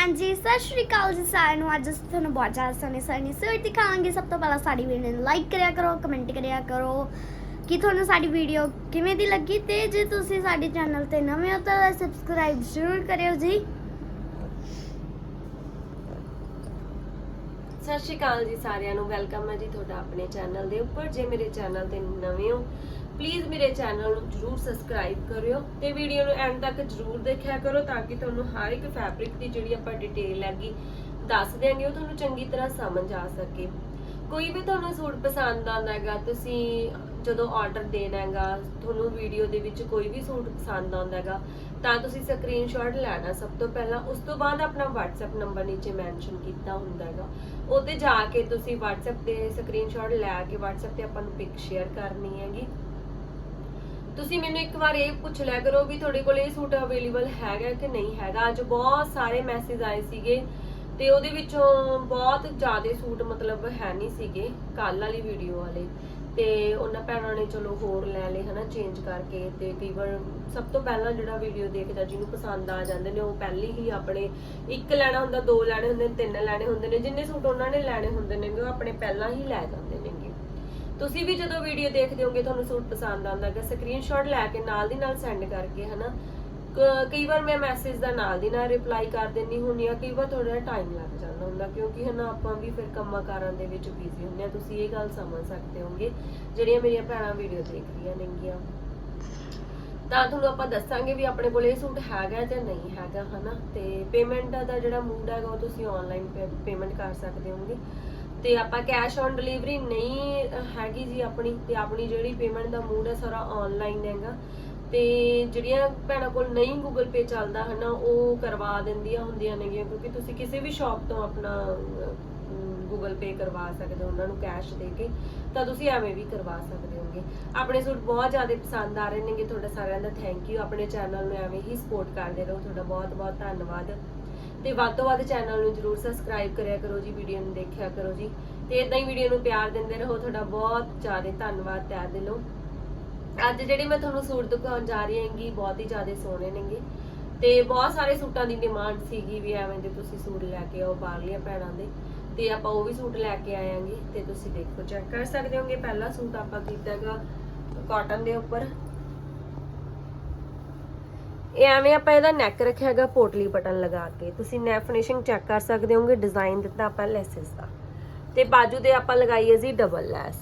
ਹਾਂਜੀ, ਸਤਿ ਸ਼੍ਰੀ ਅਕਾਲ ਜੀ ਸਾਰਿਆਂ ਨੂੰ। ਅੱਜ ਅਸੀਂ ਤੁਹਾਨੂੰ ਬਹੁਤ ਜ਼ਿਆਦਾ ਸੋਹਣੇ ਸੋਹਣੇ ਸੂਟ ਦਿਖਾਵਾਂਗੇ। ਸਭ ਤੋਂ ਪਹਿਲਾਂ ਸਾਡੀ ਵੀਡੀਓ ਨੂੰ ਲਾਈਕ ਕਰਿਆ ਕਰੋ ਕਮੈਂਟ ਕਰਿਆ ਕਰੋ ਕਿ ਤੁਹਾਨੂੰ ਸਾਡੀ ਵੀਡੀਓ ਕਿਵੇਂ ਦੀ ਲੱਗੀ ਤੇ ਜੇ ਤੁਸੀਂ ਸਾਡੇ ਚੈਨਲ ਤੇ ਨਵੇਂ ਹੋ ਤਾਂ ਸਬਸਕ੍ਰਾਈਬ ਜ਼ਰੂਰ ਕਰਿਓ ਜੀ। ਸਤਿ ਸ਼੍ਰੀ ਅਕਾਲ ਜੀ ਸਾਰਿਆਂ ਨੂੰ। ਵੈਲਕਮ ਹੈ ਜੀ ਤੁਹਾਡਾ ਆਪਣੇ ਚੈਨਲ ਦੇ ਉੱਪਰ। ਜੇ ਮੇਰੇ ਚੈਨਲ ਤੇ ਨਵੇਂ ਹੋ ਪਲੀਜ਼ ਮੇਰੇ ਚੈਨਲ ਨੂੰ ਜਰੂਰ ਸਬਸਕ੍ਰਾਈਬ ਕਰਿਓ ਤੇ ਵੀਡੀਓ ਨੂੰ ਐਂਡ ਤੱਕ ਜਰੂਰ ਦੇਖਿਆ ਕਰੋ ਤਾਂ ਕਿ ਤੁਹਾਨੂੰ ਹਰ ਇੱਕ ਫੈਬਰਿਕ ਦੀ ਜਿਹੜੀ ਆਪਾਂ ਡਿਟੇਲ ਹੈਗੀ ਦੱਸ ਦਿਆਂਗੇ, ਉਹ ਤੁਹਾਨੂੰ ਚੰਗੀ ਤਰ੍ਹਾਂ ਸਮਝ ਆ ਸਕੇ। ਕੋਈ ਵੀ ਤੁਹਾਨੂੰ ਸੂਟ ਪਸੰਦ ਆਉਂਦਾ ਹੈਗਾ, ਤੁਸੀਂ ਜਦੋਂ ਆਰਡਰ ਦੇਣਾ ਹੈਗਾ, ਤੁਹਾਨੂੰ ਵੀਡੀਓ ਦੇ ਵਿੱਚ ਕੋਈ ਵੀ ਸੂਟ ਪਸੰਦ ਆਉਂਦਾ ਹੈਗਾ, ਤਾਂ ਤੁਸੀਂ ਸਕਰੀਨਸ਼ਾਟ ਲੈਣਾ ਸਭ ਤੋਂ ਪਹਿਲਾਂ। ਉਸ ਤੋਂ ਬਾਅਦ ਆਪਣਾ WhatsApp ਨੰਬਰ ਨੀਚੇ ਮੈਂਸ਼ਨ ਕੀਤਾ ਹੁੰਦਾ ਹੈਗਾ। ਉਹ ਤੇ ਜਾ ਕੇ ਤੁਸੀਂ WhatsApp ਤੇ ਸਕਰੀਨਸ਼ਾਟ ਲੈ ਕੇ WhatsApp ਤੇ ਆਪਾਂ ਨੂੰ ਪਿਕ ਸ਼ੇਅਰ ਕਰਨੀ ਹੈਗੀ। ਤੁਸੀਂ ਮੈਨੂੰ ਇੱਕ ਵਾਰ ਇਹ ਪੁੱਛ ਲਿਆ ਕਰੋ ਵੀ ਤੁਹਾਡੇ ਕੋਲ ਇਹ ਸੂਟ ਅਵੇਲੇਬਲ ਹੈਗਾ ਕਿ ਨਹੀਂ ਹੈਗਾ? ਅੱਜ ਬਹੁਤ ਸਾਰੇ ਮੈਸੇਜ ਆਏ ਸੀਗੇ ਤੇ ਉਹਦੇ ਵਿੱਚੋਂ ਬਹੁਤ ਜ਼ਿਆਦਾ ਸੂਟ ਮਤਲਬ ਹੈ ਨਹੀਂ ਸੀਗੇ ਕੱਲ ਵਾਲੀ ਵੀਡੀਓ ਵਾਲੇ। ਤੇ ਉਹਨਾਂ ਭੈਣਾਂ ਨੇ ਚਲੋ ਹੋਰ ਲੈ ਲਏ ਹਨਾ ਚੇਂਜ ਕਰਕੇ ਤੇ ਕਈ ਵਾਰ ਸਭ ਤੋਂ ਪਹਿਲਾਂ ਜਿਹੜਾ ਵੀਡੀਓ ਦੇਖਦਾ ਜਿਹਨੂੰ ਪਸੰਦ ਆ ਜਾਂਦੇ ਨੇ, ਉਹ ਪਹਿਲੀ ਹੀ ਆਪਣੇ ਇੱਕ ਲੈਣਾ ਹੁੰਦਾ, ਦੋ ਲੈਣੇ ਹੁੰਦੇ ਨੇ, ਤਿੰਨ ਲੈਣੇ ਹੁੰਦੇ ਨੇ, ਜਿੰਨੇ ਸੂਟ ਉਹਨਾਂ ਨੇ ਲੈਣੇ ਹੁੰਦੇ ਨੇ, ਉਹ ਆਪਣੇ ਪਹਿਲਾਂ ਹੀ ਲੈ ਜਾਂਦੇ ਨੇ। ਤੁਸੀਂ ਵੀ ਜਦੋਂ ਵੀਡੀਓ ਦੇਖਦੇ ਹੋਗੇ, ਤੁਹਾਨੂੰ ਸੂਟ ਪਸੰਦ ਆਉਂਦਾ ਹੈਗਾ। ਸਕਰੀਨਸ਼ਾਟ ਲੈ ਕੇ ਨਾਲ ਦੀ ਨਾਲ ਸੈਂਡ ਕਰਕੇ, ਹਨਾ? ਕਈ ਵਾਰ ਮੈਂ ਮੈਸੇਜ ਦਾ ਨਾਲ ਦੀ ਨਾਲ ਰਿਪਲਾਈ ਕਰ ਦਿੰਨੀ ਹੁੰਨੀ ਆ ਕਈ ਵਾਰ ਥੋੜਾ ਟਾਈਮ ਲੱਗ ਜਾਂਦਾ ਹੁੰਦਾ, ਕਿਉਂਕਿ, ਹਨਾ, ਆਪਾਂ ਵੀ ਫਿਰ ਕੰਮਾਂ ਕਾਰਾਂ ਦੇ ਵਿੱਚ ਬਿਜ਼ੀ ਹੁੰਦੇ ਆ ਤੁਸੀਂ ਇਹ ਗੱਲ ਸਮਝ ਸਕਦੇ ਹੋਗੇ, ਜਿਹੜੀਆਂ ਮੇਰੀਆਂ ਭੈਣਾਂ ਵੀਡੀਓ ਦੇਖ ਰਹੀਆਂ ਨੇਗੀਆਂ। ਤਾਂ ਤੁਹਾਨੂੰ ਆਪਾਂ ਦੱਸਾਂਗੇ ਵੀ ਆਪਣੇ ਕੋਲ ਇਹ ਸੂਟ ਹੈਗਾ ਜਾਂ ਨਹੀਂ ਹੈਗਾ, ਹਨਾ? ਤੇ ਪੇਮੈਂਟ ਦਾ ਜਿਹੜਾ ਮੂਡ ਹੈਗਾ, ਉਹ ਤੁਸੀਂ ਆਨਲਾਈਨ ਪੇਮੈਂਟ ਕਰ ਸਕਦੇ ਹੋਗੇ। ਤੇ ਆਪਾਂ ਕੈਸ਼ ਔਨ ਡਿਲੀਵਰੀ ਨਹੀਂ ਹੈਗੀ ਜੀ ਆਪਣੀ, ਤੇ ਆਪਣੀ ਜਿਹੜੀ ਪੇਮੈਂਟ ਦਾ ਮੂਡ ਹੈ ਸਾਰਾ ਆਨਲਾਈਨ ਹੈਗਾ। ਤੇ ਜਿਹੜੀਆਂ ਭੈਣਾਂ ਕੋਲ ਨਹੀਂ ਗੂਗਲ ਪੇ ਚੱਲਦਾ ਹਨਾ, ਉਹ ਕਰਵਾ ਦਿੰਦੀਆਂ ਹੁੰਦੀਆਂ ਨੇਗੀਆਂ, ਕਿਉਂਕਿ ਤੁਸੀਂ ਕਿਸੇ ਵੀ ਸ਼ਾਪ ਤੋਂ ਆਪਣਾ ਗੂਗਲ ਪੇ ਕਰਵਾ ਸਕਦੇ ਹੋ, ਉਹਨਾਂ ਨੂੰ ਕੈਸ਼ ਦੇ ਕੇ, ਤਾਂ ਤੁਸੀਂ ਐਵੇਂ ਵੀ ਕਰਵਾ ਸਕਦੇ ਹੋਗੇ। ਆਪਣੇ ਸੂਟ ਬਹੁਤ ਜ਼ਿਆਦਾ ਪਸੰਦ ਆ ਰਹੇ ਨੇਗੇ, ਤੁਹਾਡਾ ਸਾਰਿਆਂ ਦਾ ਥੈਂਕ ਯੂ ਆਪਣੇ ਚੈਨਲ ਨੂੰ ਐਵੇਂ ਹੀ ਸਪੋਰਟ ਕਰਦੇ ਰਹੋ, ਤੁਹਾਡਾ ਬਹੁਤ ਬਹੁਤ ਧੰਨਵਾਦ। ਤੇ ਵੱਧ ਤੋਂ ਵੱਧ ਚੈਨਲ ਨੂੰ ਜਰੂਰ ਸਬਸਕ੍ਰਾਈਬ ਕਰਿਆ ਕਰੋ ਜੀ ਵੀਡੀਓ ਨੂੰ ਦੇਖਿਆ ਕਰੋ ਜੀ। ਤੇ ਇਦਾਂ ਹੀ ਵੀਡੀਓ ਨੂੰ ਪਿਆਰ ਦਿੰਦੇ ਰਹੋ, ਤੁਹਾਡਾ ਬਹੁਤ ਜ਼ਿਆਦਾ ਧੰਨਵਾਦ ਤਹਿ ਦਿਲੋਂ। ਅੱਜ ਜਿਹੜੇ ਮੈਂ ਤੁਹਾਨੂੰ ਸੂਟ ਦਿਖਾਉਣ ਜਾ ਰਹੀ ਹਾਂਗੀ, ਬਹੁਤ ਹੀ ਜ਼ਿਆਦਾ ਸੋਹਣੇ ਨੇਗੇ। ਤੇ ਬਹੁਤ ਸਾਰੇ ਸੂਟਾਂ ਦੀ ਡਿਮਾਂਡ ਸੀਗੀ ਵੀ ਐਵੇਂ ਦੇ ਤੁਸੀਂ ਸੂਟ ਲੈ ਕੇ ਆਓ ਬਾਹਰਲੀਆਂ ਭੈਣਾਂ ਦੇ। ਤੇ ਆਪਾਂ ਉਹ ਵੀ ਸੂਟ ਲੈ ਕੇ ਆਏਾਂਗੇ ਤੇ ਤੁਸੀਂ ਦੇਖੋ ਚੈੱਕ ਕਰ ਸਕਦੇ ਹੋਗੇ, ਪਹਿਲਾ ਸੂਟ ਆਪਾਂ ਕੀਤਾਗਾ ਕਾਟਨ ਦੇ ਉੱਪਰ। ਇਹ ਐਵੇਂ ਆਪਾਂ ਇਹਦਾ ਨੈਕ ਰੱਖਿਆ ਹੈਗਾ ਪੋਟਲੀ ਬਟਨ ਲਗਾ ਕੇ। ਤੁਸੀਂ ਨੈਕ ਫਿਨਿਸ਼ਿੰਗ ਚੈੱਕ ਕਰ ਸਕਦੇ ਹੋਗੇ ਡਿਜ਼ਾਈਨ ਦਿੱਤਾ ਆਪਾਂ ਲੈਸਸ ਦਾ। ਤੇ ਬਾਜੂ ਦੇ ਆਪਾਂ ਲਗਾਈ ਹੈ ਜੀ ਡਬਲ ਲੈਸ।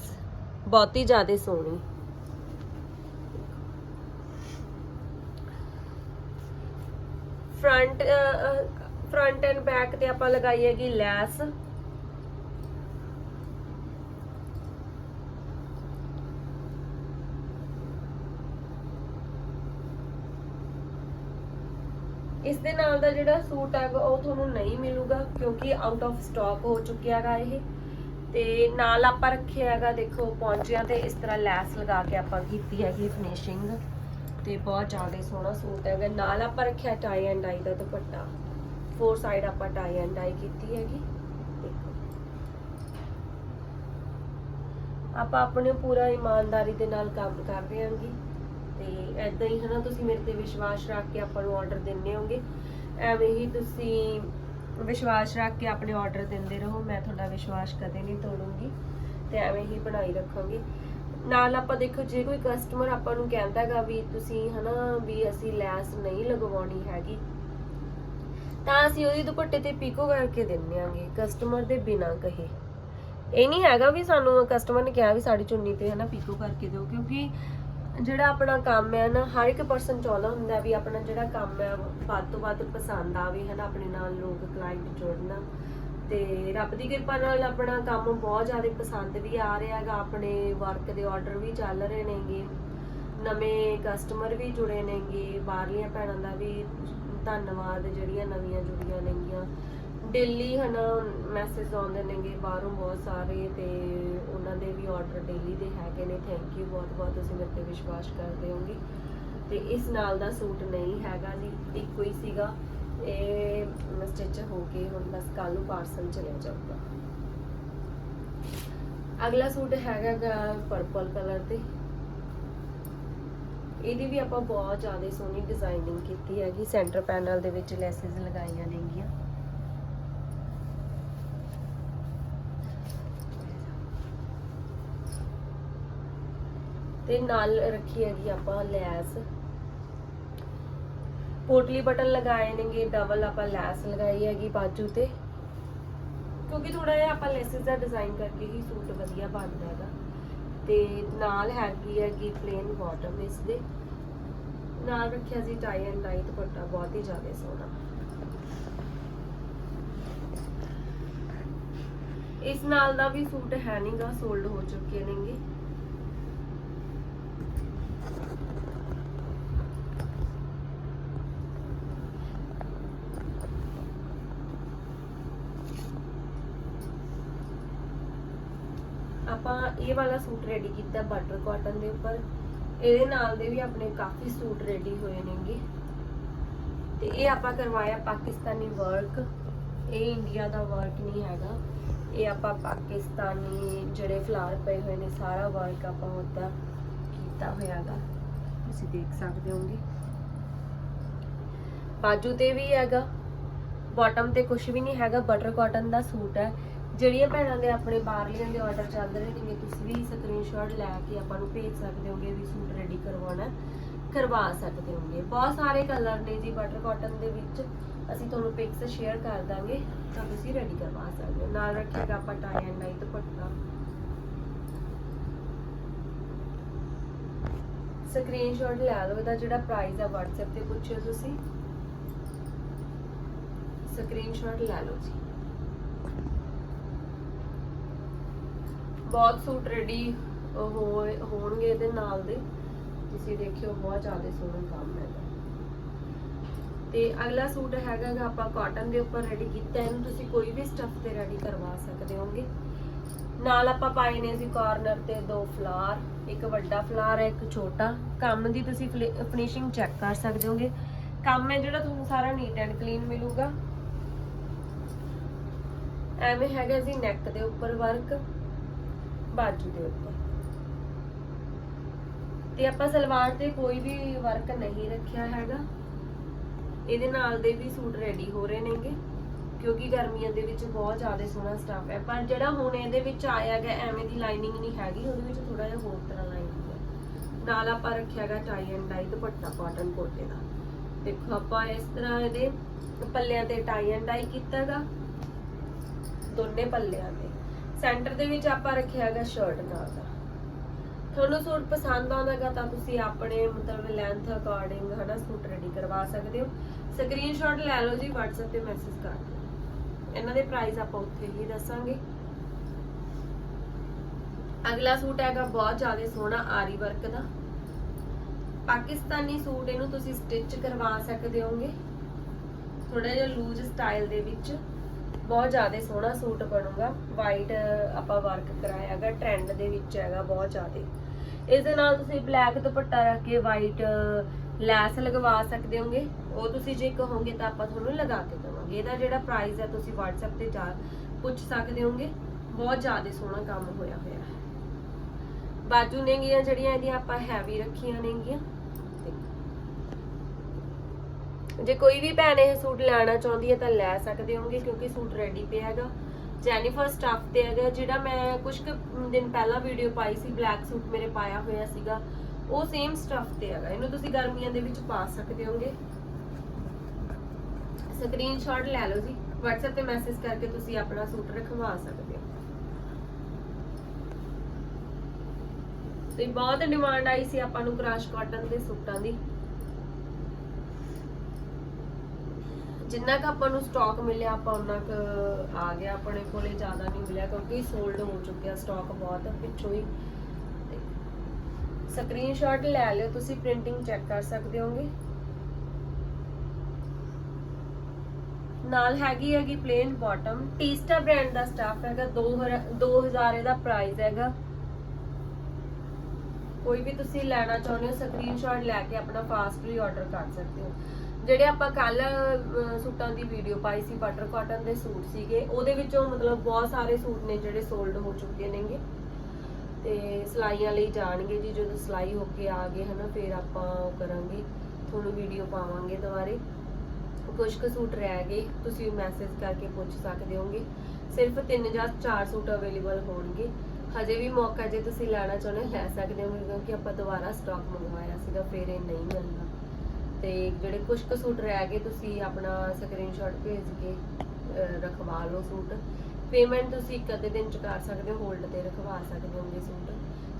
ਬਹੁਤ ਹੀ ਜ਼ਿਆਦਾ ਸੋਹਣੀ। ਫਰੰਟ ਫਰੰਟ ਐਂਡ ਬੈਕ ਤੇ ਆਪਾਂ ਲਗਾਈ ਹੈਗੀ ਲੈਸ। ਇਸ ਦੇ ਨਾਲ ਦਾ ਜਿਹੜਾ ਸੂਟ ਹੈਗਾ ਉਹ ਤੁਹਾਨੂੰ ਨਹੀਂ ਮਿਲੂਗਾ ਕਿਉਂਕਿ ਆਊਟ ਆਫ ਸਟਾਕ ਹੋ ਚੁੱਕਿਆ ਹੈਗਾ ਇਹ। ਤੇ ਨਾਲ ਆਪਾਂ ਰੱਖਿਆ ਹੈਗਾ, ਦੇਖੋ, ਪੌਂਚਿਆਂ ਤੇ ਇਸ ਤਰ੍ਹਾਂ ਲੈਸ ਲਗਾ ਕੇ ਆਪਾਂ ਕੀਤੀ ਹੈਗੀ ਫਿਨਿਸ਼ਿੰਗ ਤੇ ਬਹੁਤ ਜ਼ਿਆਦਾ ਸੋਹਣਾ ਸੂਟ ਹੈਗਾ। ਨਾਲ ਆਪਾਂ ਰੱਖਿਆ ਟਾਈ ਐਂਡ ਡਾਈ ਦਾ ਦੁਪੱਟਾ। ਫੋਰ ਸਾਈਡ ਆਪਾਂ ਟਾਈ ਐਂਡ ਡਾਈ ਕੀਤੀ ਹੈਗੀ। ਆਪਾਂ ਆਪਣੇ ਪੂਰਾ ਇਮਾਨਦਾਰੀ ਦੇ ਨਾਲ ਕੰਮ ਕਰ ਰਹੇ ਹਾਂਗੇ। ਤੇ ਐਦਾਂ ਹੀ ਹਨਾ, ਤੁਸੀਂ ਮੇਰੇ ਤੇ ਵਿਸ਼ਵਾਸ ਰੱਖ ਕੇ ਆਪਾਂ ਨੂੰ ਆਰਡਰ ਦਿੰਨੇ ਹੋਗੇ। ਐਵੇਂ ਹੀ ਤੁਸੀਂ ਵਿਸ਼ਵਾਸ ਰੱਖ ਕੇ ਆਪਣੇ ਆਰਡਰ ਦਿੰਦੇ ਰਹੋ, ਮੈਂ ਤੁਹਾਡਾ ਵਿਸ਼ਵਾਸ ਕਦੇ ਨਹੀਂ ਤੋੜੂੰਗੀ ਤੇ ਐਵੇਂ ਹੀ ਬਣਾਈ ਰੱਖਾਂਗੇ। ਨਾਲ ਆਪਾਂ ਦੇਖੋ, ਜੇ ਕੋਈ ਕਸਟਮਰ ਆਪਾਂ ਨੂੰ ਕਹਿੰਦਾ ਵੀ ਤੁਸੀਂ ਹਨਾ, ਵੀ ਅਸੀਂ ਲੈਸ ਨਹੀਂ ਲਗਵਾਉਣੀ ਹੈਗੀ, ਤਾਂ ਅਸੀਂ ਉਹਦੀ ਦੁਪੱਟੇ ਤੇ ਪੀਕੋ ਕਰਕੇ ਦਿੰਨੇ ਆਂਗੇ ਕਸਟਮਰ ਦੇ ਬਿਨਾਂ ਕਹੇ। ਇਹ ਨਹੀਂ ਹੈਗਾ ਵੀ ਸਾਨੂੰ ਕਸਟਮਰ ਨੇ ਕਿਹਾ ਵੀ ਸਾਡੀ ਚੁੰਨੀ ਤੇ ਹਨਾ, ਪੀਕੋ ਕਰਕੇ ਦਿਓ, ਕਿਉਂਕਿ ਜਿਹੜਾ ਆਪਣਾ ਕੰਮ ਹੈ ਨਾ, ਹਰ ਇੱਕ ਪਰਸਨ ਚਾਹੁੰਦਾ ਹੁੰਦਾ ਵੀ ਆਪਣਾ ਜਿਹੜਾ ਕੰਮ ਹੈ ਵੱਧ ਤੋਂ ਵੱਧ ਪਸੰਦ ਆਵੇ, ਹਨਾ, ਆਪਣੇ ਨਾਲ ਲੋਕ ਕਲਾਇੰਟ ਜੁੜਨਾ। ਤੇ ਰੱਬ ਦੀ ਕਿਰਪਾ ਨਾਲ ਆਪਣਾ ਕੰਮ ਬਹੁਤ ਜ਼ਿਆਦਾ ਪਸੰਦ ਵੀ ਆ ਰਿਹਾ ਹੈਗਾ, ਆਪਣੇ ਵਰਕ ਦੇ ਆਰਡਰ ਵੀ ਚੱਲ ਰਹੇ ਨੇਗੇ। ਨਵੇਂ ਕਸਟਮਰ ਵੀ ਜੁੜੇ ਨੇਗੇ, ਬਾਹਰਲੀਆਂ ਭੈਣਾਂ ਦਾ ਵੀ ਧੰਨਵਾਦ, ਜਿਹੜੀਆਂ ਨਵੀਆਂ ਜੁੜੀਆਂ ਨੇਗੀਆਂ। ਡੇਲੀ ਹਨਾ ਮੈਸੇਜ ਆਉਂਦੇ ਨੇਗੇ, ਬਾਹਰੋਂ ਬਹੁਤ ਸਾਰੇ ਤੇ ਉਹਨਾਂ ਦੇ ਵੀ ਆਰਡਰ ਡੇਲੀ ਦੇ ਹੈਗੇ ਨੇ। ਥੈਂਕ ਯੂ ਬਹੁਤ ਬਹੁਤ ਤੁਸੀਂ ਮੇਰੇ ਤੇ ਵਿਸ਼ਵਾਸ ਕਰਦੇ ਹੋਗੇ। ਤੇ ਇਸ ਨਾਲ ਦਾ ਸੂਟ ਨਹੀਂ ਹੈਗਾ ਜੀ, ਇੱਕੋ ਹੀ ਸੀਗਾ। ਇਹ ਸਟਿਚ ਹੋ ਕੇ ਹੁਣ ਬਸ ਕੱਲ ਨੂੰ ਪਾਰਸਲ ਚਲਿਆ ਜਾਊਗਾ। ਅਗਲਾ ਸੂਟ ਹੈਗਾ ਪਰਪਲ ਕਲਰ ਤੇ। ਇਹਦੀ ਵੀ ਆਪਾਂ ਬਹੁਤ ਜ਼ਿਆਦਾ ਸੋਹਣੀ ਡਿਜ਼ਾਈਨਿੰਗ ਕੀਤੀ ਹੈਗੀ। ਸੈਂਟਰ ਪੈਨਲ ਦੇ ਵਿੱਚ ਲੈਸਸ ਲਗਾਈਆਂ ਨੇਗੀਆਂ। ਤੇ ਨਾਲ ਰੱਖੀ ਹੈਗੀ ਆਪਾਂ ਲੈਸ। ਪੋਟਲੀ ਬਟਨ ਲਗਾਏ ਨੇਗੇ ਡਬਲ ਆਪਾਂ ਲੈਸ ਲਗਾਈ ਹੈਗੀ ਬਾਜੂ ਤੇ। ਕਿਉਂਕਿ ਥੋੜਾ ਜਿਹਾ ਆਪਾਂ ਲੈਸਸ ਦਾ ਡਿਜ਼ਾਈਨ ਕਰਕੇ ਹੀ ਸੂਟ ਵਧੀਆ ਬਣਦਾ ਹੈਗਾ। ਤੇ ਨਾਲ ਹੈਗੀ ਹੈਗੀ ਪਲੇਨ ਬਾਟਮ ਇਸ ਦੇ ਨਾਲ ਰੱਖਿਆ ਸੀ ਟਾਈ ਐਂਡ ਡਾਈ ਦੁਪੱਟਾ, ਬਹੁਤ ਹੀ ਜ਼ਿਆਦਾ ਸੋਹਣਾ। ਇਸ ਨਾਲ ਦਾ ਵੀ ਸੂਟ ਹੈ ਨਹੀਂਗਾ ਸੋਲਡ ਹੋ ਚੁੱਕੇ ਨੇਗੇ ਆਪਾਂ ਇਹ ਵਾਲਾ ਸੂਟ ਰੈਡੀ ਕੀਤਾ ਬਟਰ ਕਾਟਨ ਦੇ ਉੱਪਰ। ਇਹਦੇ ਨਾਲ ਦੇ ਵੀ ਆਪਣੇ ਕਾਫੀ ਸੂਟ ਰੈਡੀ ਹੋਏ ਨੇਗੇ। ਤੇ ਇਹ ਆਪਾਂ ਕਰਵਾਇਆ ਪਾਕਿਸਤਾਨੀ ਵਰਕ ਇਹ ਇੰਡੀਆ ਦਾ ਵਰਕ ਨਹੀਂ ਹੈਗਾ। ਇਹ ਆਪਾਂ ਪਾਕਿਸਤਾਨੀ ਜਿਹੜੇ ਫਲਾਰ ਪਏ ਹੋਏ ਨੇ, ਸਾਰਾ ਵਰਕ ਆਪਾਂ ਉਹਦਾ ਕੀਤਾ ਹੋਇਆਗਾ। ਤੁਸੀਂ ਦੇਖ ਸਕਦੇ ਹੋਗੇ ਬਾਜੂ ਤੇ ਵੀ ਹੈਗਾ। ਬਾਟਮ ਤੇ ਕੁਝ ਵੀ ਨਹੀਂ ਹੈਗਾ। ਬਟਰ ਕਾਟਨ ਦਾ ਸੂਟ ਹੈ। ਜਿਹੜੀਆਂ ਭੈਣਾਂ ਦੇ ਆਪਣੇ ਬਾਹਰਲੀਆਂ ਦੇ ਆਰਡਰ ਚੱਲ ਰਹੇ ਨੇ ਤੁਸੀਂ ਵੀ ਸਕਰੀਨਸ਼ਾਟ ਲੈ ਕੇ ਆਪਾਂ ਨੂੰ ਭੇਜ ਸਕਦੇ ਹੋਗੇ ਵੀ ਸੂਟ ਰੈਡੀ ਕਰਵਾਉਣਾ ਕਰਵਾ ਸਕਦੇ ਹੋਗੇ। ਬਹੁਤ ਸਾਰੇ ਕਲਰ ਨੇ ਜੀ ਬਟਰ ਕਾਟਨ ਦੇ ਵਿੱਚ। ਅਸੀਂ ਤੁਹਾਨੂੰ ਪਿਕਸ ਸ਼ੇਅਰ ਕਰ ਦਾਂਗੇ, ਤਾਂ ਤੁਸੀਂ ਰੈਡੀ ਕਰਵਾ ਸਕਦੇ ਹੋ। ਨਾਲ ਰੱਖੇਗਾ ਆਪਾਂ ਟਾਈ ਐਂਡ ਡਾਈ ਦੁਪੱਟਾ। ਸਕਰੀਨਸ਼ਾਟ ਲੈ ਲਓ, ਇਹਦਾ ਜਿਹੜਾ ਪ੍ਰਾਈਸ ਆ WhatsApp ਤੇ ਪੁੱਛਿਓ ਤੁਸੀਂ। ਸਕਰੀਨਸ਼ਾਟ ਲੈ ਲਓ ਜੀ। ਬਹੁਤ ਸੂਟ ਰੈਡੀ ਹੋਣਗੇ ਇਹਦੇ ਨਾਲ ਦੇ। ਤੁਸੀਂ ਦੇਖਿਓ, ਬਹੁਤ ਜ਼ਿਆਦਾ ਸੋਹਣਾ ਕੰਮ ਹੈਗਾ ਤੇ ਅਗਲਾ ਸੂਟ ਹੈਗਾ ਆਪਾਂ ਕਾਟਨ ਦੇ ਉੱਪਰ ਰੈਡੀ ਕੀਤਾ। ਇਹਨੂੰ ਤੁਸੀਂ ਕੋਈ ਵੀ ਸਟੱਫ ਤੇ ਰੈਡੀ ਕਰਵਾ ਸਕਦੇ ਹੋਗੇ ਨਾਲ ਆਪਾਂ ਪਾਏ ਨੇ ਜੀ ਕਾਰਨਰ ਤੇ ਦੋ ਫਲਾਰ ਇੱਕ ਵੱਡਾ ਫਲਾਰ ਹੈ, ਇੱਕ ਛੋਟਾ। ਕੰਮ ਦੀ ਤੁਸੀਂ ਫਿਨਿਸ਼ਿੰਗ ਚੈੱਕ ਕਰ ਸਕਦੇ ਹੋਗੇ ਕੰਮ ਹੈ ਜਿਹੜਾ ਤੁਹਾਨੂੰ ਸਾਰਾ ਨੀਟ ਐਂਡ ਕਲੀਨ ਮਿਲੂਗਾ। ਐਵੇਂ ਹੈਗਾ ਜੀ ਨੈਕ ਦੇ ਉੱਪਰ ਵਰਕ ਬਾਜੂ ਦੇ ਉੱਪਰ ਤੇ ਆਪਾਂ ਸਲਵਾਰ ਤੇ ਕੋਈ ਵੀ ਵਰਕ ਨਹੀਂ ਰੱਖਿਆ ਹੈਗਾ। ਇਹਦੇ ਨਾਲ ਦੇ ਵੀ ਸੂਟ ਰੈਡੀ ਹੋ ਰਹੇ ਨੇਗੇ, ਕਿਉਂਕਿ ਗਰਮੀਆਂ ਦੇ ਵਿੱਚ ਬਹੁਤ ਜ਼ਿਆਦਾ ਸੋਹਣਾ ਸਟਾਫ ਹੈ। ਪਰ ਜਿਹੜਾ ਹੁਣ ਇਹਦੇ ਵਿੱਚ ਆਇਆ ਹੈਗਾ, ਐਵੇਂ ਦੀ ਲਾਈਨਿੰਗ ਨਹੀਂ ਹੈਗੀ, ਉਹਦੇ ਵਿੱਚ ਥੋੜਾ ਜਿਹਾ ਹੋਰ ਤਰ੍ਹਾਂ ਲਾਈਨਿੰਗ ਹੈ। ਨਾਲ ਆਪਾਂ ਰੱਖਿਆ ਹੈਗਾ ਟਾਈ ਐਂਡ ਡਾਈ ਦੁਪੱਟਾ ਕਾਟਨ ਕੋਟੇ ਦਾ। ਦੇਖੋ ਆਪਾਂ ਇਸ ਤਰ੍ਹਾਂ ਇਹਦੇ ਪੱਲਿਆਂ ਤੇ ਟਾਈ ਐਂਡ ਡਾਈ ਕੀਤਾ ਹੈਗਾ। ਦੋਨੇ ਪੱਲਿਆਂ ਤੇ। ਸੈਂਟਰ ਦੇ ਵਿੱਚ ਆਪਾਂ ਰੱਖਿਆ ਹੈਗਾ ਸ਼ਰਟ ਨਾਲ ਦਾ ਤੁਹਾਨੂੰ ਸੂਟ ਪਸੰਦ ਆਉਂਦਾਗਾ ਤਾਂ ਤੁਸੀਂ ਆਪਣੇ ਮਤਲਬ ਲੈਂਥ ਅਕੋਰਡਿੰਗ ਹਨਾ ਸੂਟ ਰੈਡੀ ਕਰਵਾ ਸਕਦੇ ਹੋ। ਸਕਰੀਨਸ਼ਾਟ ਲੈ ਲਓ ਜੀ, WhatsApp ਤੇ ਮੈਸੇਜ ਕਰ ਦਿਓ। ਇਹਨਾਂ ਦੇ ਪ੍ਰਾਈਸ ਆਪਾਂ ਉੱਥੇ ਹੀ ਦੱਸਾਂਗੇ। ਅਗਲਾ ਸੂਟ ਹੈਗਾ ਬਹੁਤ ਜ਼ਿਆਦਾ ਸੋਹਣਾ ਆਰੀ ਵਰਕ ਦਾ। ਪਾਕਿਸਤਾਨੀ ਸੂਟ ਇਹਨੂੰ ਤੁਸੀਂ ਸਟਿਚ ਕਰਵਾ ਸਕਦੇ ਹੋਗੇ। ਥੋੜਾ ਜਿਹਾ ਲੂਜ਼ ਸਟਾਈਲ ਦੇ ਵਿੱਚ। ਬਹੁਤ ਜ਼ਿਆਦਾ ਸੋਹਣਾ ਸੂਟ ਬਣੂਗਾ। ਵਾਈਟ ਆਪਾਂ ਵਰਕ ਕਰਾਇਆ ਟ੍ਰੈਂਡ ਦੇ ਵਿੱਚ ਹੈਗਾ ਬਹੁਤ ਜ਼ਿਆਦਾ। ਇਸ ਦੇ ਨਾਲ ਤੁਸੀਂ ਬਲੈਕ ਦੁਪੱਟਾ ਰੱਖ ਕੇ ਵਾਈਟ ਲੈਸ ਲਗਵਾ ਸਕਦੇ ਹੋਗੇ। ਉਹ ਤੁਸੀਂ ਜੇ ਕਹੋਗੇ ਤਾਂ ਆਪਾਂ ਤੁਹਾਨੂੰ ਲਗਾ ਕੇ ਦੇਵਾਂਗੇ। ਇਹਦਾ ਜਿਹੜਾ ਪ੍ਰਾਈਸ ਹੈ, ਤੁਸੀਂ WhatsApp ਤੇ ਜਾ ਪੁੱਛ ਸਕਦੇ ਹੋਗੇ। ਬਹੁਤ ਜ਼ਿਆਦਾ ਸੋਹਣਾ ਕੰਮ ਹੋਇਆ ਹੋਇਆ ਹੈ। ਬਾਜੂ ਨੇਗੀਆਂ ਜਿਹੜੀਆਂ ਇਹਦੀਆਂ ਆਪਾਂ ਹੈਵੀ ਰੱਖੀਆਂ ਨੇਗੀਆਂ। ਜੇ ਕੋਈ ਵੀ ਭੈਣ ਇਹ ਸੂਟ ਲੈਣਾ ਚਾਹੁੰਦੀ ਹੈ ਤਾਂ ਲੈ ਸਕਦੇ ਹੋਗੇ ਕਿਉਂਕਿ ਸੂਟ ਰੈਡੀ ਪਿਆ ਹੈਗਾ। ਜੈਨੀਫਰ ਸਟਾਫ ਤੇ ਹੈਗਾ, ਜਿਹੜਾ ਮੈਂ ਕੁਝ ਦਿਨ ਪਹਿਲਾਂ ਵੀਡੀਓ ਪਾਈ ਸੀ ਬਲੈਕ ਸੂਟ ਮੇਰੇ ਪਾਇਆ ਹੋਇਆ ਸੀਗਾ, ਉਹ ਸੇਮ ਸਟਾਫ ਤੇ ਹੈਗਾ। ਇਹਨੂੰ ਤੁਸੀਂ ਗਰਮੀਆਂ ਦੇ ਵਿੱਚ ਪਾ ਸਕਦੇ ਹੋਗੇ ਸਕਰੀਨਸ਼ਾਟ ਲੈ ਲਓ ਜੀ। WhatsApp ਤੇ ਮੈਸੇਜ ਕਰਕੇ ਤੁਸੀਂ ਆਪਣਾ ਸੂਟ ਰਖਵਾ ਸਕਦੇ ਹੋ। ਤੇ ਬਹੁਤ ਡਿਮਾਂਡ ਆਈ ਸੀ ਆਪਾਂ ਨੂੰ ਕਰਾਸ਼ ਕਾਟਨ ਦੇ ਸੂਟਾਂ ਦੀ। ਜਿੰਨਾ ਕ ਆਪਾਂ ਨੂੰ ਸਟਾਕ ਮਿਲਿਆ, ਆਪਾਂ ਉਹਨਾਂ ਕ ਆ ਗਿਆ, ਆਪਣੇ ਕੋਲੇ ਜ਼ਿਆਦਾ ਨਹੀਂ ਮਿਲਿਆ, ਕਿਉਂਕਿ ਸੋਲਡ ਹੋ ਚੁੱਕਿਆ ਸਟਾਕ ਬਹੁਤ ਪਿੱਛੋਂ ਹੀ। ਸਕਰੀਨਸ਼ਾਟ ਲੈ ਲਿਓ, ਤੁਸੀਂ ਪ੍ਰਿੰਟਿੰਗ ਚੈੱਕ ਕਰ ਸਕਦੇ ਹੋਗੇ। ਨਾਲ ਹੈਗੀ ਹੈਗੀ ਪਲੇਨ ਬਾਟਮ ਟੀਸਟਾ ਬ੍ਰਾਂਡ ਦਾ ਸਟਾਫ ਹੈਗਾ 2000 ਇਹਦਾ ਪ੍ਰਾਈਸ ਹੈਗਾ। ਕੋਈ ਵੀ ਤੁਸੀਂ ਲੈਣਾ ਚਾਹੁੰਦੇ ਹੋ ਸਕਰੀਨਸ਼ਾਟ ਲੈ ਕੇ ਆਪਣਾ ਫਾਸਟਲੀ ਆਰਡਰ ਕਰ ਸਕਦੇ ਹੋ। ਜਿਹੜੇ ਆਪਾਂ ਕੱਲ ਸੂਟਾਂ ਦੀ ਵੀਡੀਓ ਪਾਈ ਸੀ ਬਟਰ ਕਾਟਨ ਦੇ ਸੂਟ ਸੀਗੇ ਉਹਦੇ ਵਿੱਚੋਂ ਮਤਲਬ ਬਹੁਤ ਸਾਰੇ ਸੂਟ ਨੇ ਜਿਹੜੇ ਸੋਲਡ ਹੋ ਚੁੱਕੇ ਨੇਗੇ। ਤੇ ਸਲਾਈਆਂ ਲਈ ਜਾਣਗੇ ਜੀ ਜਦੋਂ ਸਲਾਈ ਹੋ ਕੇ ਆ ਗਏ ਹਨਾ ਫਿਰ ਆਪਾਂ ਉਹ ਕਰਾਂਗੇ। ਤੁਹਾਨੂੰ ਵੀਡੀਓ ਪਾਵਾਂਗੇ ਦੁਬਾਰੇ। ਕੁਝ ਕੁ ਸੂਟ ਰਹਿ ਗਏ ਤੁਸੀਂ ਮੈਸੇਜ ਕਰਕੇ ਪੁੱਛ ਸਕਦੇ ਹੋਗੇ। ਸਿਰਫ 3 ਜਾਂ 4 ਸੂਟ ਅਵੇਲੇਬਲ ਹੋਣਗੇ। ਹਜੇ ਵੀ ਮੌਕਾ ਜੇ ਤੁਸੀਂ ਲੈਣਾ ਚਾਹੁੰਦੇ ਹੋ, ਲੈ ਸਕਦੇ ਹੋ ਕਿਉਂਕਿ ਆਪਾਂ ਦੁਬਾਰਾ ਸਟਾਕ ਮੰਗਵਾਇਆ ਸੀਗਾ ਫਿਰ ਇਹ ਨਹੀਂ ਮਿਲਣਾ। ਤੇ ਜਿਹੜੇ ਕੁਝ ਕੁ ਸੂਟ ਰਹਿ ਗਏ, ਤੁਸੀਂ ਆਪਣਾ ਸਕਰੀਨਸ਼ਾਟ ਭੇਜ ਕੇ ਰਖਵਾ ਲਓ ਸੂਟ। ਪੇਮੈਂਟ ਤੁਸੀਂ ਇੱਕ ਅੱਧੇ ਦਿਨ ਚ ਕਰ ਸਕਦੇ ਹੋ ਹੋਲਡ ਤੇ ਰਖਵਾ ਸਕਦੇ ਹੋਗੇ ਸੂਟ।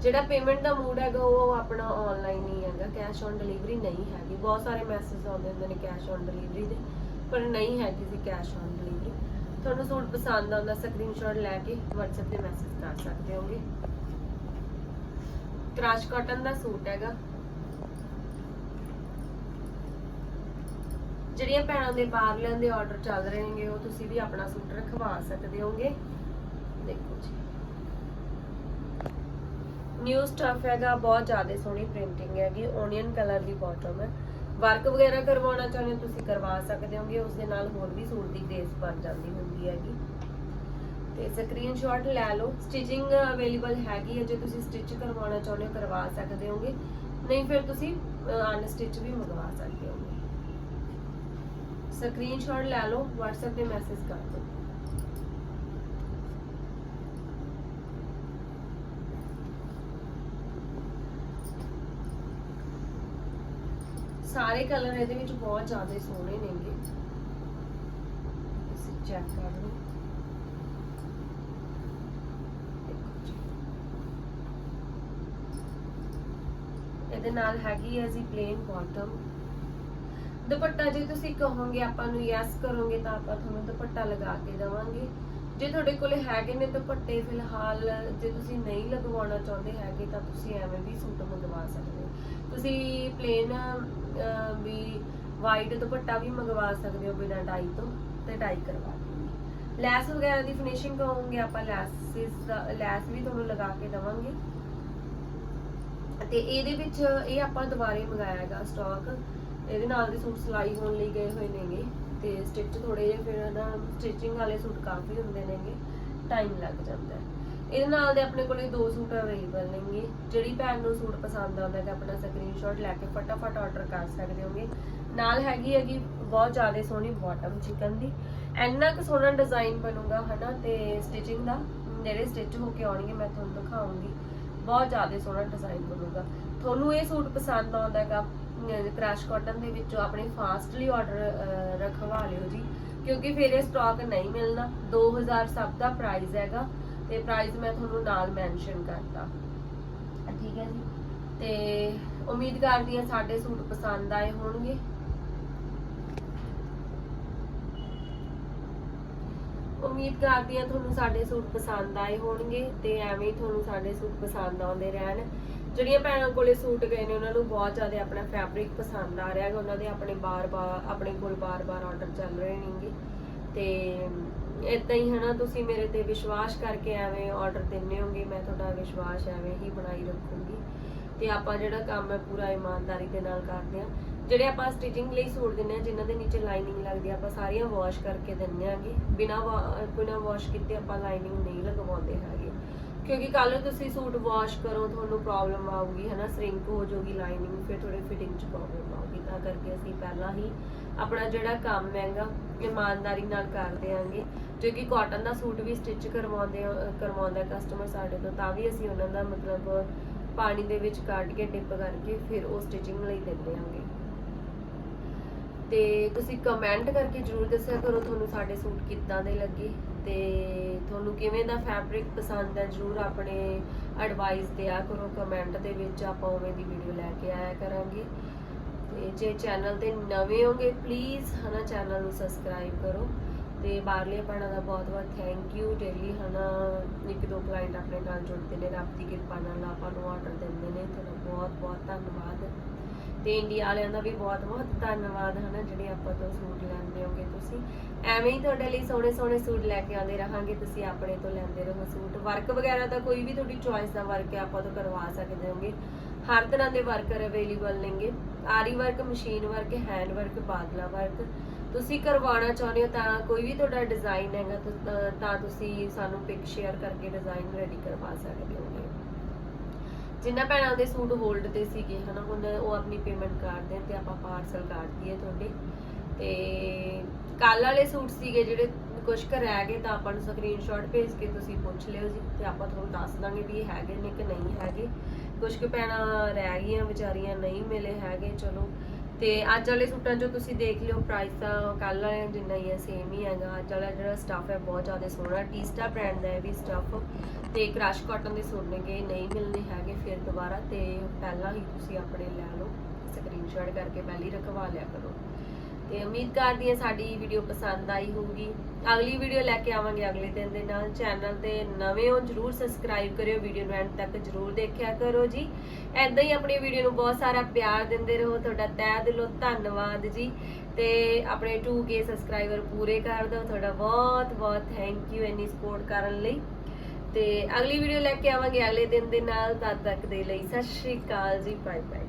ਜਿਹੜਾ ਪੇਮੈਂਟ ਦਾ ਮੂਡ ਹੈਗਾ, ਉਹ ਆਪਣਾ ਆਨਲਾਈਨ ਹੀ ਹੈਗਾ। ਕੈਸ਼ ਔਨ ਡਿਲੀਵਰੀ ਨਹੀਂ ਹੈਗੀ। ਬਹੁਤ ਸਾਰੇ ਮੈਸੇਜ ਆਉਂਦੇ ਹੁੰਦੇ ਨੇ ਕੈਸ਼ ਔਨ ਡਿਲੀਵਰੀ ਦੇ, ਪਰ ਨਹੀਂ ਹੈਗੀ ਸੀ ਕੈਸ਼ ਔਨ ਡਿਲੀਵਰੀ ਤੁਹਾਨੂੰ ਸੂਟ ਪਸੰਦ ਆਉਂਦਾ ਸਕਰੀਨਸ਼ਾਟ ਲੈ ਕੇ WhatsApp ਤੇ ਮੈਸੇਜ ਕਰ ਸਕਦੇ ਹੋਗੇ। ਕ੍ਰਾਸ਼ ਕਾਟਨ ਦਾ ਸੂਟ ਹੈਗਾ। ਜਿਹੜੀਆਂ ਭੈਣਾਂ ਦੇ ਬਾਹਰਲਿਆਂ ਦੇ ਆਰਡਰ ਚੱਲ ਰਹੇ ਨੇਗੇ, ਉਹ ਤੁਸੀਂ ਵੀ ਆਪਣਾ ਸੂਟ ਰਖਵਾ ਸਕਦੇ ਹੋਗੇ। ਦੇਖੋ ਜੀ। ਨਿਊ ਸਟਫ ਹੈਗਾ, ਬਹੁਤ ਜ਼ਿਆਦਾ ਸੋਹਣੀ ਪ੍ਰਿੰਟਿੰਗ ਹੈਗੀ ਓਨੀਅਨ ਕਲਰ ਦੀ ਬਾਟਮ ਹੈ। ਵਰਕ ਵਗੈਰਾ ਕਰਵਾਉਣਾ ਚਾਹੁੰਦੇ ਤੁਸੀਂ ਕਰਵਾ ਸਕਦੇ ਹੋਗੇ, ਉਸ ਦੇ ਨਾਲ ਹੋਰ ਵੀ ਸੂਟ ਦੀ ਗ੍ਰੇਸ ਬਣ ਜਾਂਦੀ ਹੁੰਦੀ ਹੈਗੀ। ਤੇ ਸਕਰੀਨਸ਼ਾਟ ਲੈ ਲਓ। ਸਟਿਚਿੰਗ ਅਵੇਲੇਬਲ ਹੈਗੀ ਹੈ, ਜੇ ਤੁਸੀਂ ਸਟਿਚ ਕਰਵਾਉਣਾ ਚਾਹੁੰਦੇ ਹੋ, ਕਰਵਾ ਸਕਦੇ ਹੋਗੇ। ਨਹੀਂ ਫਿਰ ਤੁਸੀਂ ਅਨਸਟਿਚ ਵੀ ਮੰਗਵਾ ਸਕਦੇ ਸਕਰੀਨਸ਼ਾਟ ਲੈ ਲਓ, WhatsApp ਤੇ ਮੈਸੇਜ ਕਰ ਦਿਓ। ਸਾਰੇ ਕਲਰ ਇਹਦੇ ਵਿੱਚ ਬਹੁਤ ਜ਼ਿਆਦਾ ਸੋਹਣੇ ਨੇਗੇ। ਤੁਸੀਂ ਚੈੱਕ ਕਰ ਲਓ। ਇਹਦੇ ਨਾਲ ਹੈਗੀ ਹੈ ਜੀ ਪਲੇਨ ਬਾਟਮ ਦੁਪੱਟਾ ਜੇ ਤੁਸੀਂ ਕਹੋਗੇ, ਆਪਾਂ ਨੂੰ ਯੈਸ ਕਰੋਗੇ ਤਾਂ ਆਪਾਂ ਤੁਹਾਨੂੰ ਦੁਪੱਟਾ ਲਗਾ ਕੇ ਦੇਵਾਂਗੇ। ਜੇ ਤੁਹਾਡੇ ਕੋਲੇ ਹੈਗੇ ਨੇ ਦੁਪੱਟੇ, ਫਿਲਹਾਲ ਜੇ ਤੁਸੀਂ ਨਹੀਂ ਲਗਵਾਉਣਾ ਚਾਹੁੰਦੇ ਹੈਗੇ, ਤਾਂ ਤੁਸੀਂ ਐਵੇਂ ਵੀ ਸੂਟ ਮੰਗਵਾ ਸਕਦੇ ਹੋ। ਤੁਸੀਂ ਪਲੇਨ ਵੀ ਵਾਈਟ ਦੁਪੱਟਾ ਵੀ ਮੰਗਵਾ ਸਕਦੇ ਹੋ ਬਿਨਾਂ ਡਾਈ ਤੋਂ ਤੇ ਡਾਈ ਕਰਵਾ ਦਿੰਦੇ ਲੈਸ ਵਗੈਰਾ ਦੀ ਫਿਨਿਸ਼ਿੰਗ ਕਹੋਗੇ, ਆਪਾਂ ਲੈਸਿਸ ਲੈਸ ਵੀ ਤੁਹਾਨੂੰ ਲਗਾ ਕੇ ਦੇਵਾਂਗੇ। ਤੇ ਇਹਦੇ ਵਿੱਚ ਇਹ ਆਪਾਂ ਦੁਬਾਰੇ ਮੰਗਾਇਆ ਹੈਗਾ ਸਟਾਕ ਇਹਦੇ ਨਾਲ ਦੇ ਸੂਟ ਸਿਲਾਈ ਹੋਣ ਲਈ ਗਏ ਹੋਏ ਨੇਗੇ ਤੇ ਸਟਿਚ ਥੋੜੇ ਜਿਹੇ ਫਿਰ ਨਾ ਸਟਿਚਿੰਗ ਵਾਲੇ ਸੂਟ ਕਾਫੀ ਹੁੰਦੇ ਨੇਗੇ ਟਾਈਮ ਲੱਗ ਜਾਂਦਾ ਹੈ। ਇਹਦੇ ਨਾਲ ਦੇ ਆਪਣੇ ਕੋਲੇ ਦੋ ਸੂਟ ਅਵੇਲੇਬਲ ਨੇਗੇ, ਜਿਹੜੀ ਭੈਣ ਨੂੰ ਸੂਟ ਪਸੰਦ ਆਉਂਦਾ ਹੈ ਆਪਣਾ ਸਕਰੀਨਸ਼ਾਟ ਲੈ ਕੇ ਫਟਾਫਟ ਆਰਡਰ ਕਰ ਸਕਦੇ ਹੋਗੇ। ਨਾਲ ਹੈਗੀ ਹੈਗੀ ਬਹੁਤ ਜ਼ਿਆਦਾ ਸੋਹਣੀ ਬਾਟਮ ਚਿਕਨ ਦੀ। ਇੰਨਾ ਕੁ ਸੋਹਣਾ ਡਿਜ਼ਾਈਨ ਬਣੂਗਾ, ਹਨਾ, ਤੇ ਸਟਿਚਿੰਗ ਦਾ ਜਿਹੜੇ ਸਟਿਚ ਹੋ ਕੇ ਆਉਣਗੇ, ਮੈਂ ਤੁਹਾਨੂੰ ਦਿਖਾਉਂਗੀ। ਬਹੁਤ ਜ਼ਿਆਦਾ ਸੋਹਣਾ ਡਿਜ਼ਾਈਨ ਬਣੂਗਾ। ਤੁਹਾਨੂੰ ਇਹ ਸੂਟ ਪਸੰਦ ਆਉਂਦਾ ਹੈਗਾ ਕ੍ਰੈਸ਼ ਕਾਟਨ ਦੇ ਵਿੱਚੋਂ ਆਪਣੇ ਫਾਸਟਲੀ ਆਰਡਰ ਰਖਵਾ ਲਿਓ ਜੀ। ਕਿਉਂਕਿ ਫਿਰ ਇਹ ਸਟਾਕ ਨਹੀਂ ਮਿਲਣਾ। 2000 ਸਭ ਦਾ ਪ੍ਰਾਈਸ ਹੈਗਾ ਤੇ ਪ੍ਰਾਈਸ ਮੈਂ ਤੁਹਾਨੂੰ ਨਾਲ ਮੈਂਸ਼ਨ ਕਰਤਾ। ਠੀਕ ਹੈ ਜੀ। ਤੇ ਉਮੀਦ ਕਰਦੀ ਹਾਂ ਸਾਡੇ ਸੂਟ ਪਸੰਦ ਆਏ ਹੋਣਗੇ। ਉਮੀਦ ਕਰਦੀ ਹਾਂ ਤੁਹਾਨੂੰ ਸਾਡੇ ਸੂਟ ਪਸੰਦ ਆਏ ਹੋਣਗੇ ਤੇ ਐਵੇਂ ਹੀ ਤੁਹਾਨੂੰ ਸਾਡੇ ਸੂਟ ਪਸੰਦ ਆਉਂਦੇ ਰਹਿਣ। ਜਿਹੜੀਆਂ ਭੈਣਾਂ ਕੋਲੇ ਸੂਟ ਗਏ ਨੇ, ਉਹਨਾਂ ਨੂੰ ਬਹੁਤ ਜ਼ਿਆਦਾ ਆਪਣਾ ਫੈਬਰਿਕ ਪਸੰਦ ਆ ਰਿਹਾ ਹੈਗਾ। ਉਹਨਾਂ ਦੇ ਆਪਣੇ ਬਾਰ-ਬਾਰ ਆਪਣੇ ਕੋਲ ਬਾਰ-ਬਾਰ ਆਰਡਰ ਚੱਲ ਰਹੇ ਨੇਗੇ। ਤੇ ਇਦਾਂ ਹੀ ਹਨਾ, ਤੁਸੀਂ ਮੇਰੇ ਤੇ ਵਿਸ਼ਵਾਸ ਕਰਕੇ ਐਵੇਂ ਆਰਡਰ ਦਿੰਨੇ ਹੋਗੇ, ਮੈਂ ਤੁਹਾਡਾ ਵਿਸ਼ਵਾਸ ਐਵੇਂ ਹੀ ਬਣਾਈ ਰੱਖੂੰਗੀ। ਤੇ ਆਪਾਂ ਜਿਹੜਾ ਕੰਮ ਹੈ, ਪੂਰਾ ਇਮਾਨਦਾਰੀ ਦੇ ਨਾਲ ਕਰਦੇ ਆ ਜਿਹੜੇ ਆਪਾਂ ਸਟਿਚਿੰਗ ਲਈ ਸੂਟ ਦਿੰਨੇ ਆ ਜਿਨ੍ਹਾਂ ਦੇ ਨੀਚੇ ਲਾਈਨਿੰਗ ਲੱਗਦੀ ਆ, ਆਪਾਂ ਸਾਰੀਆਂ ਵਾਸ਼ ਕਰਕੇ ਦਿੰਨੇ ਆਗੇ ਬਿਨਾ ਬਿਨਾ ਵਾਸ਼ ਕੀਤੇ ਆਪਾਂ ਲਾਈਨਿੰਗ ਨਹੀਂ ਲਗਵਾਉਂਦੇ ਹੈਗੇ। ਕਿਉਂਕਿ ਕੱਲ ਨੂੰ ਤੁਸੀਂ ਸੂਟ ਵਾਸ਼ ਕਰੋ, ਤੁਹਾਨੂੰ ਪ੍ਰੋਬਲਮ ਆਊਗੀ, ਹਨਾ? ਸ੍ਰਿੰਕ ਹੋ ਜਾਊਗੀ ਲਾਈਨਿੰਗ ਫਿਰ ਥੋੜੇ ਫਿਟਿੰਗ 'ਚ ਪ੍ਰੋਬਲਮ ਆਊਗੀ। ਤਾਂ ਕਰਕੇ ਅਸੀਂ ਪਹਿਲਾਂ ਹੀ ਆਪਣਾ ਜਿਹੜਾ ਕੰਮ ਹੈਗਾ, ਇਮਾਨਦਾਰੀ ਨਾਲ ਕਰਦੇ ਆਂਗੇ ਜੋ ਕਿ ਕਾਟਨ ਦਾ ਸੂਟ ਵੀ ਸਟਿਚ ਕਰਵਾਉਂਦੇ, ਕਰਵਾਉਂਦਾ ਕਸਟਮਰ ਸਾਡੇ ਤੋਂ, ਤਾਂ ਵੀ ਅਸੀਂ ਉਹਨਾਂ ਦਾ ਮਤਲਬ ਪਾਣੀ ਦੇ ਵਿੱਚ ਕੱਢ ਕੇ ਡਿਪ ਕਰਕੇ ਫਿਰ ਉਹ ਸਟਿਚਿੰਗ ਲਈ ਦਿੰਦੇ ਆਂਗੇ। ਤੇ ਤੁਸੀਂ ਕਮੈਂਟ ਕਰਕੇ ਜਰੂਰ ਦੱਸਿਆ ਕਰੋ ਤੁਹਾਨੂੰ ਸਾਡੇ ਸੂਟ ਕਿੱਦਾਂ ਦੇ ਲੱਗੇ। ਤੇ ਤੁਹਾਨੂੰ ਕਿਵੇਂ ਦਾ ਫੈਬਰਿਕ ਪਸੰਦ ਹੈ, ਜਰੂਰ ਆਪਣੇ ਐਡਵਾਈਸ ਦਿਆ ਕਰੋ ਕਮੈਂਟ ਦੇ ਵਿੱਚ ਆਪਾਂ ਉਵੇਂ ਦੀ ਵੀਡੀਓ ਲੈ ਕੇ ਆਇਆ ਕਰਾਂਗੇ। ਤੇ ਜੇ ਚੈਨਲ ਤੇ ਨਵੇਂ ਹੋਗੇ ਪਲੀਜ਼ ਹਨਾ ਚੈਨਲ ਨੂੰ ਸਬਸਕ੍ਰਾਈਬ ਕਰੋ। ਤੇ ਬਾਹਰਲੇ ਭੈਣਾਂ ਦਾ ਬਹੁਤ ਬਹੁਤ ਥੈਂਕ ਯੂ ਡੇਲੀ ਹਨਾ ਇੱਕ ਦੋ ਕਲਾਇੰਟ ਆਪਣੇ ਨਾਲ ਜੁੜਦੇ ਨੇ, ਰੱਬ ਦੀ ਕਿਰਪਾ ਨਾਲ ਆਪਾਂ ਨੂੰ ਆਰਡਰ ਦਿੰਦੇ ਨੇ। ਤੁਹਾਡਾ ਬਹੁਤ ਬਹੁਤ ਧੰਨਵਾਦ। ਤੇ ਇੰਡੀਆ ਵਾਲਿਆਂ ਦਾ ਵੀ ਬਹੁਤ ਬਹੁਤ ਧੰਨਵਾਦ, ਹਨਾ, ਜਿਹੜੇ ਆਪਾਂ ਤੋਂ ਸੂਟ ਲੈਂਦੇ ਹੋਗੇ ਤੁਸੀਂ। ਐਵੇਂ ਹੀ ਤੁਹਾਡੇ ਲਈ ਸੋਹਣੇ ਸੋਹਣੇ ਸੂਟ ਲੈ ਕੇ ਆਉਂਦੇ ਰਹਾਂਗੇ, ਤੁਸੀਂ ਆਪਣੇ ਤੋਂ ਲੈਂਦੇ ਰਹੋ ਸੂਟ। ਵਰਕ ਵਗੈਰਾ ਦਾ ਕੋਈ ਵੀ ਤੁਹਾਡੀ ਚੋਇਸ ਦਾ ਵਰਕ ਹੈ, ਆਪਾਂ ਤੋਂ ਕਰਵਾ ਸਕਦੇ ਹੋਗੇ। ਹਰ ਤਰ੍ਹਾਂ ਦੇ ਵਰਕਰ ਅਵੇਲੇਬਲ ਨੇਗੇ। ਆਰੀ work, machine work hand work badla work. ਤੁਸੀਂ ਕਰਵਾਉਣਾ ਚਾਹੁੰਦੇ ਹੋ ਤਾਂ ਕੋਈ ਵੀ ਤੁਹਾਡਾ ਡਿਜ਼ਾਈਨ ਹੈਗਾ, ਤਾਂ- ਤੁਸੀਂ ਸਾਨੂੰ ਪਿਕ ਸ਼ੇਅਰ ਕਰਕੇ ਡਿਜ਼ਾਈਨ ਰੈਡੀ ਕਰਵਾ ਸਕਦੇ ਹੋਗੇ। ਜਿੰਨਾ ਭੈਣਾਂ ਦੇ ਸੂਟ ਹੋਲਡ ਤੇ ਸੀਗੇ, ਹਨਾ, ਹੁਣ ਉਹ ਆਪਣੀ ਪੇਮੈਂਟ ਕਰਦੇ ਦੇਣ ਤੇ ਆਪਾਂ ਪਾਰਸਲ ਕਰ ਦਈਏ ਤੁਹਾਡੇ। ਤੇ ਕੱਲ ਵਾਲੇ ਸੂਟ ਸੀਗੇ ਜਿਹੜੇ ਕੁਝ ਕੁ ਰਹਿ ਗਏ ਤਾਂ ਆਪਾਂ ਨੂੰ ਸਕਰੀਨਸ਼ਾਟ ਭੇਜ ਕੇ ਤੁਸੀਂ ਪੁੱਛ ਲਿਓ ਜੀ ਤੇ ਆਪਾਂ ਤੁਹਾਨੂੰ ਦੱਸ ਦਾਂਗੇ ਵੀ ਇਹ ਹੈਗੇ ਨੇ ਕਿ ਨਹੀਂ ਹੈਗੇ। ਕੁਝ ਕੁ ਭੈਣਾਂ ਰਹਿ ਗਈਆਂ, ਵਿਚਾਰੀਆਂ ਨਹੀਂ ਮਿਲੇ ਹੈਗੇ, ਚਲੋ। ਤੇ ਅੱਜ ਵਾਲੇ ਸੂਟਾਂ 'ਚੋਂ ਤੁਸੀਂ ਦੇਖ ਲਿਓ ਪ੍ਰਾਈਸ ਤਾਂ ਕੱਲ ਵਾਲੇ ਜਿੰਨਾ ਹੀ ਹੈ ਸੇਮ ਹੀ ਹੈਗਾ। ਅੱਜ ਵਾਲਾ ਜਿਹੜਾ ਸਟੱਫ ਹੈ, ਬਹੁਤ ਜ਼ਿਆਦਾ ਸੋਹਣਾ। ਟੀਸਟਾ ਬ੍ਰਾਂਡ ਦਾ ਹੈ ਵੀ ਸਟੱਫ ਤੇ ਕ੍ਰਸ਼ ਕਾਟਨ ਦੇ ਸੋਨੇਗੇ ਨਹੀਂ ਮਿਲਨੇ ਹੈਗੇ ਫਿਰ ਦੁਬਾਰਾ। ਤੇ ਪਹਿਲਾਂ ਹੀ ਤੁਸੀਂ ਆਪਣੇ ਲੈ ਲਓ। ਸਕਰੀਨਸ਼ਾਟ ਕਰਕੇ ਪਹਿਲਾਂ ਹੀ ਰਖਵਾ ਲਿਆ ਕਰੋ। ਤੇ ਉਮੀਦ ਕਰਦੀ ਹਾਂ ਸਾਡੀ ਵੀਡੀਓ ਪਸੰਦ ਆਈ ਹੋਊਗੀ। ਅਗਲੀ ਵੀਡੀਓ ਲੈ ਕੇ ਆਵਾਂਗੇ ਅਗਲੇ ਦਿਨ ਦੇ ਨਾਲ। ਚੈਨਲ ਤੇ ਨਵੇਂ ਹੋ, ਜਰੂਰ ਸਬਸਕ੍ਰਾਈਬ ਕਰਿਓ। ਵੀਡੀਓ ਨੂੰ ਐਂਡ ਤੱਕ ਜਰੂਰ ਦੇਖਿਆ ਕਰੋ ਜੀ। ਐਦਾਂ ਹੀ ਆਪਣੀ ਵੀਡੀਓ ਨੂੰ ਬਹੁਤ ਸਾਰਾ ਪਿਆਰ ਦਿੰਦੇ ਰਹੋ। ਤੁਹਾਡਾ ਤਹਿ ਦਿਲੋਂ ਧੰਨਵਾਦ ਜੀ। ਤੇ ਆਪਣੇ 2k ਸਬਸਕ੍ਰਾਈਬਰ ਪੂਰੇ ਕਰ ਦਿਓ। ਤੁਹਾਡਾ ਬਹੁਤ ਬਹੁਤ ਥੈਂਕ ਯੂ ਇੰਨੀ ਸਪੋਰਟ ਕਰਨ ਲਈ। ਤੇ ਅਗਲੀ ਵੀਡੀਓ ਲੈ ਕੇ ਆਵਾਂਗੇ ਅਗਲੇ ਦਿਨ ਦੇ ਨਾਲ। ਤਦ ਤੱਕ ਦੇ ਲਈ ਸਤਿ ਸ਼੍ਰੀ ਅਕਾਲ ਜੀ। Bye bye